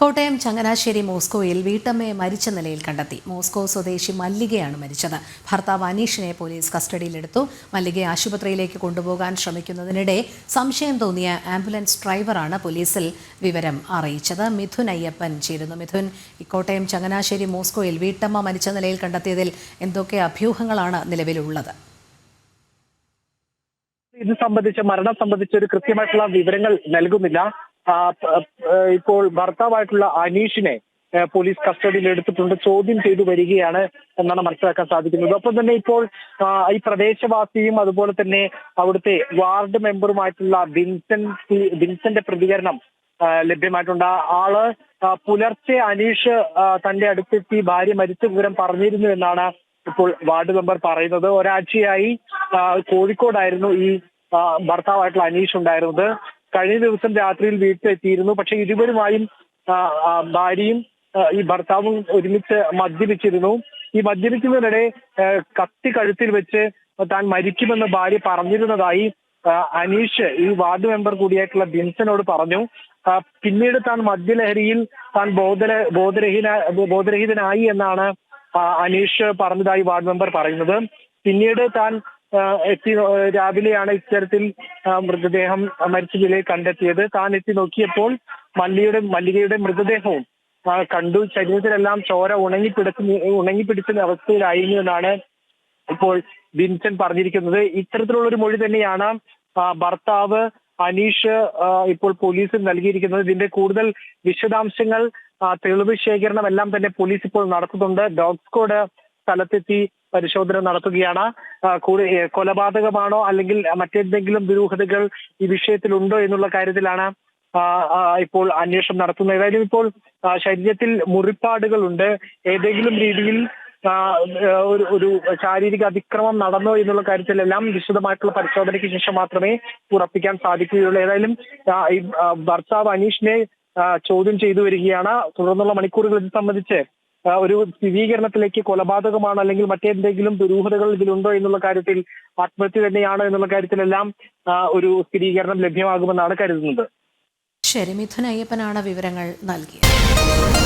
കോട്ടയം ചങ്ങനാശ്ശേരി മോസ്കോയിൽ വീട്ടമ്മയെ മരിച്ച നിലയിൽ കണ്ടെത്തി. മോസ്കോ സ്വദേശി മല്ലികയാണ് മരിച്ചത്. ഭർത്താവ് അനീഷിനെ പോലീസ് കസ്റ്റഡിയിലെടുത്തു. മല്ലികയെ ആശുപത്രിയിലേക്ക് കൊണ്ടുപോകാൻ ശ്രമിക്കുന്നതിനിടെ സംശയം തോന്നിയ ആംബുലൻസ് ഡ്രൈവറാണ് പോലീസിൽ വിവരം അറിയിച്ചത്. മിഥുൻ അയ്യപ്പൻ ചേരുന്നു. മിഥുൻ കോട്ടയം ചങ്ങനാശ്ശേരി മോസ്കോയിൽ വീട്ടമ്മ മരിച്ച നിലയിൽ കണ്ടെത്തിയതിൽ എന്തൊക്കെ അഭ്യൂഹങ്ങളാണ് നിലവിലുള്ളത്? ഇത് സംബന്ധിച്ച് മരണം സംബന്ധിച്ച് ഒരു കൃത്യമായിട്ടുള്ള വിവരങ്ങൾ നൽകുന്നില്ല. ഇപ്പോൾ ഭർത്താവായിട്ടുള്ള അനീഷിനെ പോലീസ് കസ്റ്റഡിയിൽ എടുത്തിട്ടുണ്ട്. ചോദ്യം ചെയ്തു വരികയാണ് എന്നാണ് മനസ്സിലാക്കാൻ സാധിക്കുന്നത്. ഒപ്പം തന്നെ ഇപ്പോൾ ഈ പ്രദേശവാസിയും അതുപോലെ തന്നെ അവിടുത്തെ വാർഡ് മെമ്പറുമായിട്ടുള്ള വിൻസെന്റ് വിൻസെന്റ് പ്രതികരണം ലഭ്യമായിട്ടുണ്ട്. ആൾ പുലർച്ചെ അനീഷ് തന്റെ അടുത്തെത്തി ഭാര്യ മരിച്ച വിവരം പറഞ്ഞിരുന്നു എന്നാണ് ഇപ്പോൾ വാർഡ് മെമ്പർ പറയുന്നത്. ഒരാഴ്ചയായി കോഴിക്കോടായിരുന്നു ഈ ഭർത്താവായിട്ടുള്ള അനീഷ് ഉണ്ടായിരുന്നത്. കഴിഞ്ഞ ദിവസം രാത്രിയിൽ വീട്ടിലെത്തിയിരുന്നു. പക്ഷെ ഇരുവരുമായും ഭാര്യയും ഈ ഭർത്താവും ഒരുമിച്ച് മദ്യപിച്ചിരുന്നു. ഈ മദ്യപിക്കുന്നതിനിടെ കത്തി കഴുത്തിൽ വെച്ച് താൻ മരിക്കുമെന്ന് ഭാര്യ പറഞ്ഞിരുന്നതായി അനീഷ് ഈ വാർഡ് മെമ്പർ കൂടിയായിട്ടുള്ള ബിൻസനോട് പറഞ്ഞു. പിന്നീട് താൻ മദ്യലഹരിയിൽ താൻ ബോധര ബോധരഹിത ബോധരഹിതനായി എന്നാണ് അനീഷ് പറഞ്ഞതായി വാർഡ് മെമ്പർ പറയുന്നത്. പിന്നീട് താൻ എത്തി രാവിലെയാണ് ഇത്തരത്തിൽ മൃതദേഹം മരിച്ച നിലയിൽ കണ്ടെത്തിയത്. താൻ എത്തി നോക്കിയപ്പോൾ മല്ലിയുടെ മല്ലികയുടെ മൃതദേഹവും കണ്ടു. ശരീരത്തിലെല്ലാം ചോര ഉണങ്ങിപ്പിടിച്ച് ഉണങ്ങിപ്പിടിച്ച അവസ്ഥയിലായിരുന്നു എന്നാണ് ഇപ്പോൾ വിൻസൻ പറഞ്ഞിരിക്കുന്നത്. ഇത്തരത്തിലുള്ള ഒരു മൊഴി തന്നെയാണ് ഭർത്താവ് അനീഷ് ഇപ്പോൾ പോലീസിൽ നൽകിയിരിക്കുന്നത്. ഇതിന്റെ കൂടുതൽ വിശദാംശങ്ങൾ തെളിവ് ശേഖരണം എല്ലാം തന്നെ പോലീസ് ഇപ്പോൾ നടത്തുന്നുണ്ട്. ഡോഗ് സ്ക്വാഡ് സ്ഥലത്തെത്തി പരിശോധന നടത്തുകയാണ്. കൊലപാതകമാണോ അല്ലെങ്കിൽ മറ്റെന്തെങ്കിലും ദുരൂഹതകൾ ഈ വിഷയത്തിലുണ്ടോ എന്നുള്ള കാര്യത്തിലാണ് ഇപ്പോൾ അന്വേഷണം നടത്തുന്നത്. ഏതായാലും ഇപ്പോൾ ശരീരത്തിൽ മുറിപ്പാടുകളുണ്ട്. ഏതെങ്കിലും രീതിയിൽ ഒരു ഒരു ശാരീരിക അതിക്രമം നടന്നോ എന്നുള്ള കാര്യത്തിലെല്ലാം വിശദമായിട്ടുള്ള പരിശോധനയ്ക്ക് ശേഷം മാത്രമേ ഉറപ്പിക്കാൻ സാധിക്കുകയുള്ളൂ. ഏതായാലും ഈ ഭർത്താവ് അനീഷിനെ ചോദ്യം ചെയ്തു വരികയാണ്. തുടർന്നുള്ള മണിക്കൂറുകൾ ഇത് സംബന്ധിച്ച് ഒരു സ്ഥിരീകരണത്തിലേക്ക് കൊലപാതകമാണ് അല്ലെങ്കിൽ മറ്റെന്തെങ്കിലും ദുരൂഹതകൾ ഇതിലുണ്ടോ എന്നുള്ള കാര്യത്തിൽ ആത്മഹത്യ തന്നെയാണ് എന്നുള്ള കാര്യത്തിലെല്ലാം ഒരു സ്ഥിരീകരണം ലഭ്യമാകുമെന്നാണ് കരുതുന്നത്. ശരി മിഥുൻ അയ്യപ്പനാണ് വിവരങ്ങൾ നൽകിയത്.